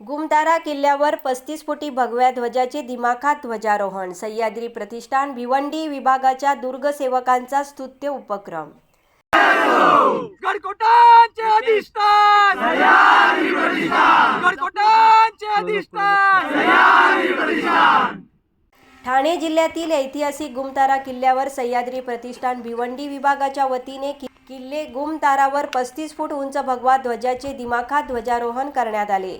गुमतारा किल्ल्यावर पस्तीस फुटी भगव्या ध्वजाचे दिमाखात ध्वजारोहण. सह्याद्री प्रतिष्ठान भिवंडी विभागाच्या दुर्गसेवकांचा स्तुत्य उपक्रम. ठाणे जिल्ह्यातील ऐतिहासिक गुमतारा किल्ल्यावर सह्याद्री प्रतिष्ठान भिवंडी विभागाच्या वतीने किल्ले गुमतारावर पस्तीस फूट उंच भगवा ध्वजाचे दिमाखात ध्वजारोहण करण्यात आले.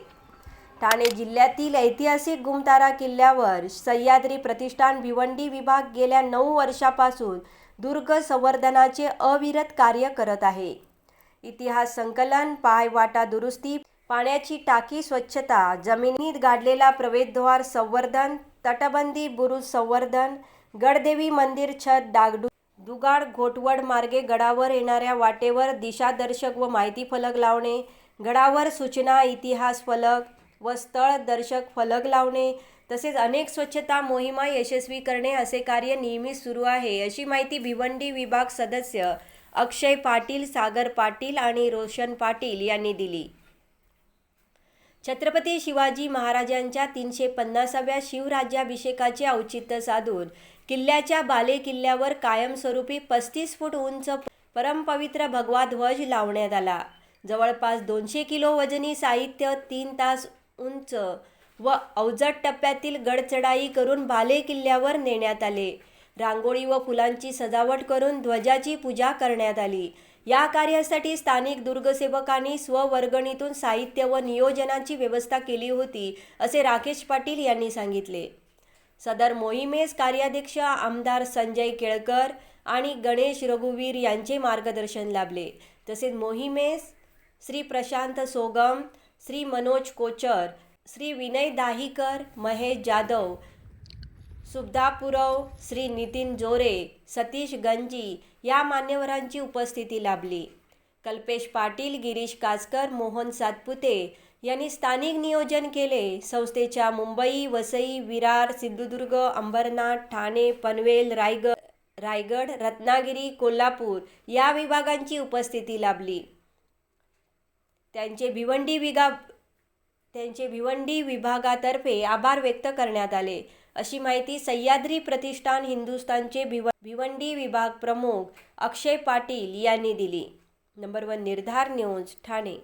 ठाणे जिल्ह्यातील ऐतिहासिक गुमतारा किल्ल्यावर सह्याद्री प्रतिष्ठान भिवंडी विभाग गेल्या नऊ वर्षापासून दुर्ग संवर्धनाचे अविरत कार्य करत आहे. इतिहास संकलन पायवाटा दुरुस्ती पाण्याची टाकी स्वच्छता जमिनीत गाडलेला प्रवेशद्वार संवर्धन तटबंदी बुरुज संवर्धन गडदेवी मंदिर छत डागडू दुगाड घोटवड मार्गे गडावर येणाऱ्या वाटेवर दिशादर्शक व माहिती फलक लावणे गडावर सूचना इतिहास फलक व स्थळ दर्शक फलक लावणे तसेच अनेक स्वच्छता मोहिमा यशस्वी करणे असे कार्य नेहमीच सुरू आहे. अशी माहिती भिवंडी विभाग सदस्य अक्षय पाटील सागर पाटील आणि रोशन पाटील यांनी दिली. छत्रपती शिवाजी महाराजांच्या तीनशे पन्नासाव्या शिवराज्याभिषेकाचे औचित्य साधून किल्ल्याच्या बाले किल्ल्यावर कायमस्वरूपी पस्तीस फूट उंच परमपवित्र भगवा ध्वज लावण्यात आला. जवळपास दोनशे किलो वजनी साहित्य तीन तास उंच व अवजड टप्प्यातील गडचढाई करून बाले किल्ल्यावर नेण्यात आले. रांगोळी व फुलांची सजावट करून ध्वजाची पूजा करण्यात आली. या कार्यासाठी स्थानिक दुर्गसेवकांनी स्ववर्गणीतून साहित्य व नियोजनाची व्यवस्था केली होती असे राकेश पाटील यांनी सांगितले. सदर मोहिमेस कार्याध्यक्ष आमदार संजय केळकर आणि गणेश रघुवीर यांचे मार्गदर्शन लाभले. तसेच मोहिमेस श्री प्रशांत सोगम श्री मनोज कोचर श्री विनय दाहीकर महेश जाधव सुब्धापुरव पुरव श्री नितीन जोरे सतीश गंजी या मान्यवरांची उपस्थिती लाभली. कल्पेश पाटील गिरीश कासकर मोहन सातपुते यांनी स्थानिक नियोजन केले. संस्थेच्या मुंबई वसई विरार सिंधुदुर्ग अंबरनाथ ठाणे पनवेल रायगड रायगड रत्नागिरी कोल्हापूर या विभागांची उपस्थिती लाभली. त्यांचे भिवंडी विभाग त्यांचे भिवंडी विभागातर्फे आभार व्यक्त करण्यात आले. अशी माहिती सह्याद्री प्रतिष्ठान हिंदुस्थानचे भिव भिवंडी विभाग प्रमुख अक्षय पाटील यांनी दिली. Number one Nirdhar news Thane.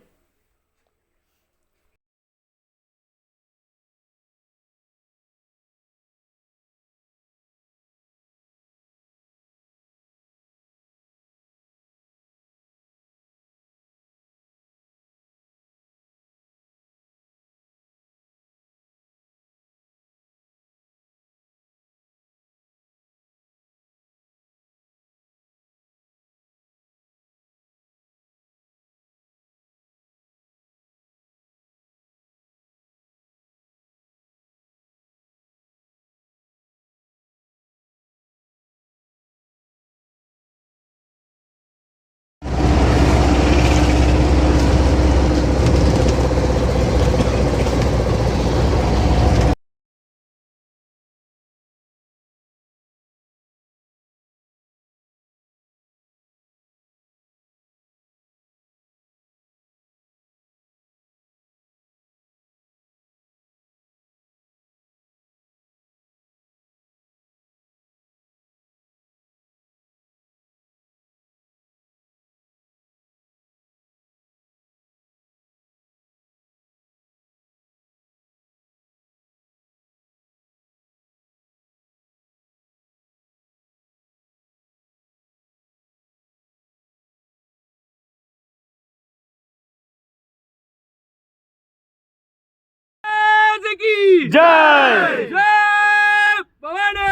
की जय जय भवानी!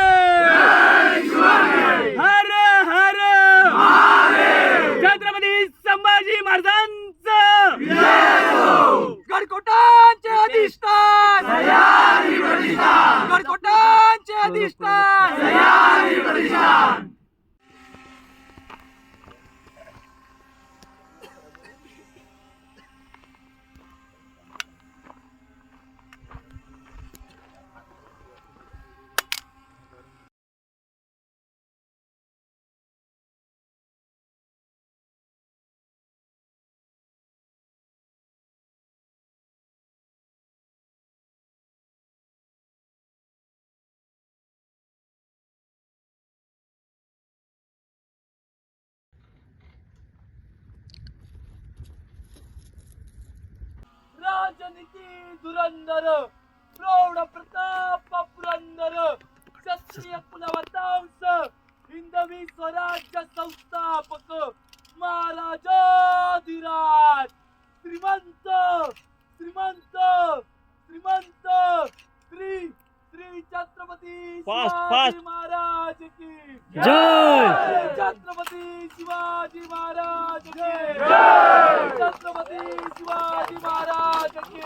हर हर! छत्रपती संभाजी महाराजांचं! गडकोटांचे अधिष्ठान! गडकोटांचे अधिष्ठान! राजनीती धुरंधर प्रौढ प्रताप पुरंदर क्षत्रिय कुलवतांस हिंदवी स्वराज्य संस्थापक महाराजाधिराज श्रीमंत श्रीमंत श्रीमंत श्री श्री छत्रपती शिवाजी. महाराज की जय. छत्रपती शिवाजी महाराज की जय. छत्रपती शिवाजी महाराज की